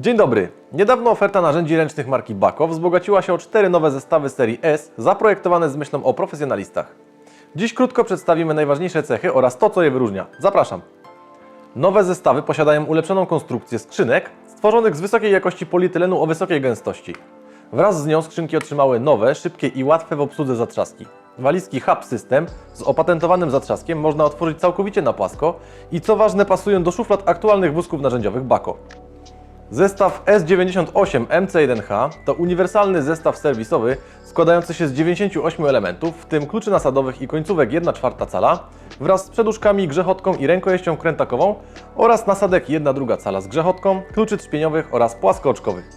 Dzień dobry. Niedawno oferta narzędzi ręcznych marki Bako wzbogaciła się o cztery nowe zestawy serii S, zaprojektowane z myślą o profesjonalistach. Dziś krótko przedstawimy najważniejsze cechy oraz to, co je wyróżnia. Zapraszam. Nowe zestawy posiadają ulepszoną konstrukcję skrzynek stworzonych z wysokiej jakości polietilenu o wysokiej gęstości. Wraz z nią skrzynki otrzymały nowe, szybkie i łatwe w obsłudze zatrzaski. Walizki Hub System z opatentowanym zatrzaskiem można otworzyć całkowicie na płasko i co ważne pasują do szuflad aktualnych wózków narzędziowych Bako. Zestaw S98 MC1H to uniwersalny zestaw serwisowy składający się z 98 elementów, w tym kluczy nasadowych i końcówek 1,4 cala wraz z przeduszkami, grzechotką i rękojeścią krętakową oraz nasadek 1,2 cala z grzechotką, kluczy trzpieniowych oraz płaskooczkowych.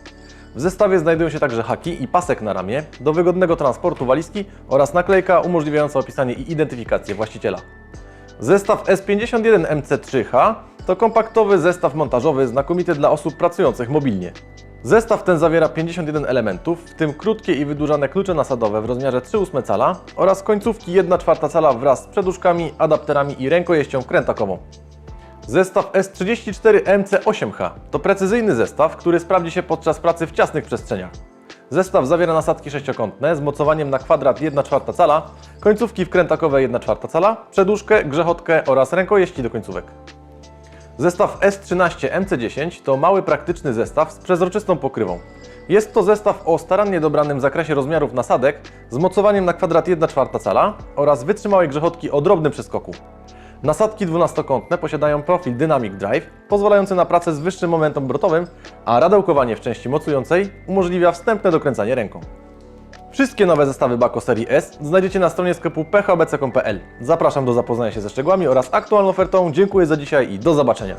W zestawie znajdują się także haki i pasek na ramię do wygodnego transportu walizki oraz naklejka umożliwiająca opisanie i identyfikację właściciela. Zestaw S51 MC3H to kompaktowy zestaw montażowy znakomity dla osób pracujących mobilnie. Zestaw ten zawiera 51 elementów, w tym krótkie i wydłużane klucze nasadowe w rozmiarze 3,8 cala oraz końcówki 1,4 cala wraz z przeduszkami, adapterami i rękojeścią krętakową. Zestaw S34 MC8H to precyzyjny zestaw, który sprawdzi się podczas pracy w ciasnych przestrzeniach. Zestaw zawiera nasadki sześciokątne z mocowaniem na kwadrat 1,4 cala, końcówki wkrętakowe 1,4 cala, przedłużkę, grzechotkę oraz rękojeści do końcówek. Zestaw S13 MC10 to mały praktyczny zestaw z przezroczystą pokrywą. Jest to zestaw o starannie dobranym zakresie rozmiarów nasadek z mocowaniem na kwadrat 1,4 cala oraz wytrzymałej grzechotki o drobnym przeskoku. Nasadki dwunastokątne posiadają profil Dynamic Drive, pozwalający na pracę z wyższym momentem obrotowym, a radełkowanie w części mocującej umożliwia wstępne dokręcanie ręką. Wszystkie nowe zestawy Bako serii S znajdziecie na stronie sklepu phbc.pl. Zapraszam do zapoznania się ze szczegółami oraz aktualną ofertą. Dziękuję za dzisiaj i do zobaczenia.